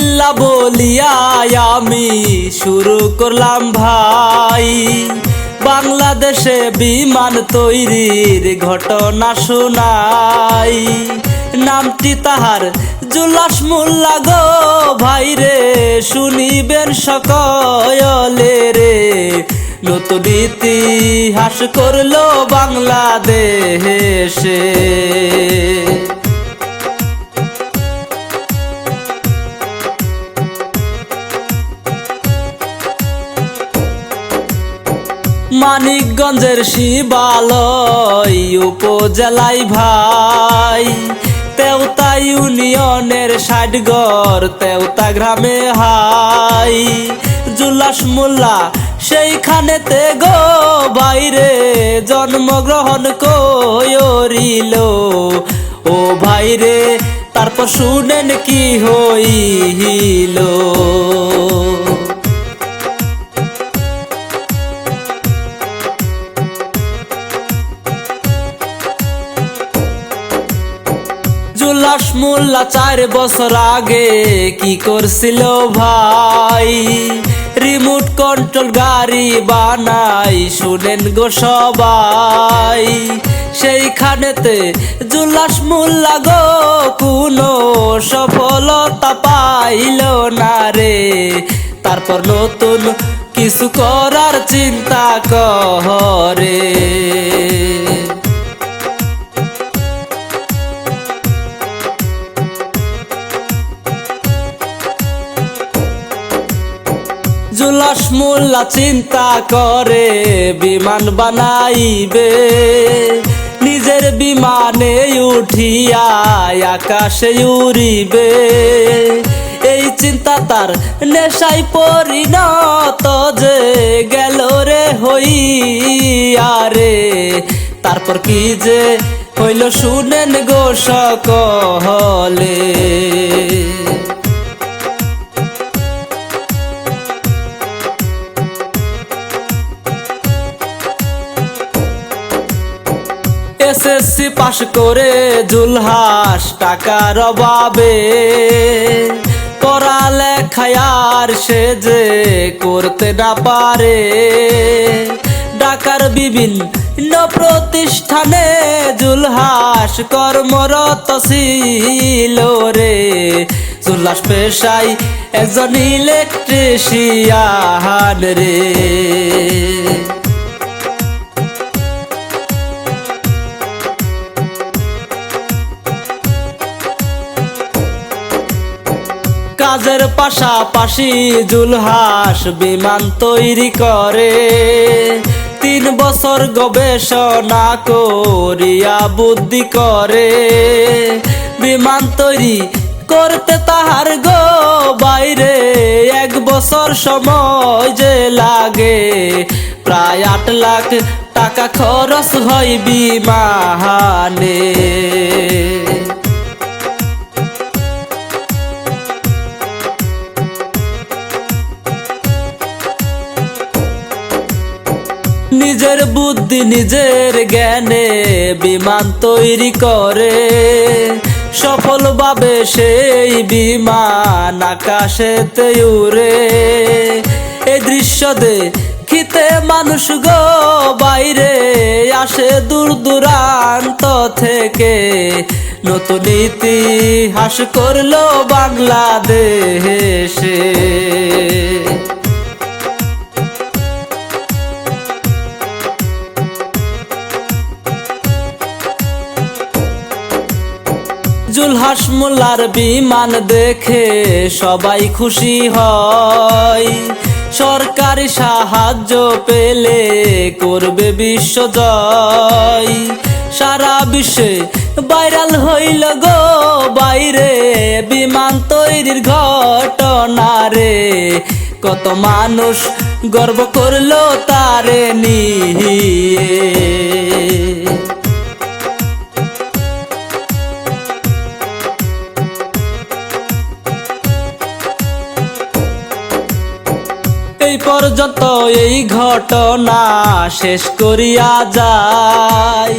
ইয়া বলিয়া আমি শুরু করলাম ভাই। বাংলাদেশে বিমান তৈরির ঘটনা শোনাই। নামটি তাহার জুলাস মোল্লা গো ভাই রে, শুনিবেন সকলে রে। নতুন ইতিহাস করল বাংলাদেশে। মানিকগঞ্জের শিবালয় উপজেলায় ভাই। তেওতা ইউনিয়নের ষাটগড় তেওতা গ্রামে হাই। জুলাস মোল্লা, সেইখানেতে গো বাইরে। জন্মগ্রহণ করিল ও ভাইরে, তারপর শুনেন কি হইল? জুলাস মোল্লা চার বছর আগে কি করছিল ভাই? রিমোট কন্ট্রোল গাড়ি বানাই, শুনেন গো সবাই। সেইখানেতে জুলাস মোল্লা গো, কোনো সফলতা পাইল না রে। তারপর নতুন কিছু করার চিন্তা করে জুলাস মোল্লা চিন্তা করে, বিমান বানাইবে। নিজের বিমানে উঠিয়া আকাশে উড়িবে। এই চিন্তা তার নেশাই পরিণত যে গেল রে হইয়া রে। তারপর কি যে হইল শুনেন গো সকলে। এসএসসি পাশ করে জুলহাস টাকার অভাবে। পড়ালেখায় আর সে যে করতে না পারে। ঢাকার বিভিন্ন প্রতিষ্ঠানে জুলহাস কর্মরত ছিল রে। জুলহাস পেশায় একজন ইলেকট্রিশিয়ান রে। কাজের পাশাপাশি জুলহাস বিমান তৈরি করে। তিন বছর গবেষণা করিয়া বুদ্ধি করে। বিমান তৈরি করতে তাহার গো বাইরে এক বছর সময় যে লাগে। প্রায় আট লাখ টাকা খরচ হয় বিমানে নিজের বুদ্ধি, নিজের জ্ঞানে বিমান তৈরি করে। সফলভাবে সেই বিমান আকাশেতে উড়ে। এই দৃশ্য দেখিতে মানুষ গো বাইরে আসে দূর দূরান্ত থেকে। নতুন ইতিহাস করল বাংলাদেশে। জুলহাস মোল্লার বিমান দেখে সবাই খুশি হয়। সরকারি সাহায্য পেলে করবে বিশ্ব জয়। সারা বিশ্বে ভাইরাল হইল গো বাইরে, বিমান তৈরির ঘটনা রে। কত মানুষ গর্ব করল এই পর্যন্ত এই ঘটনা শেষ করিয়া যায়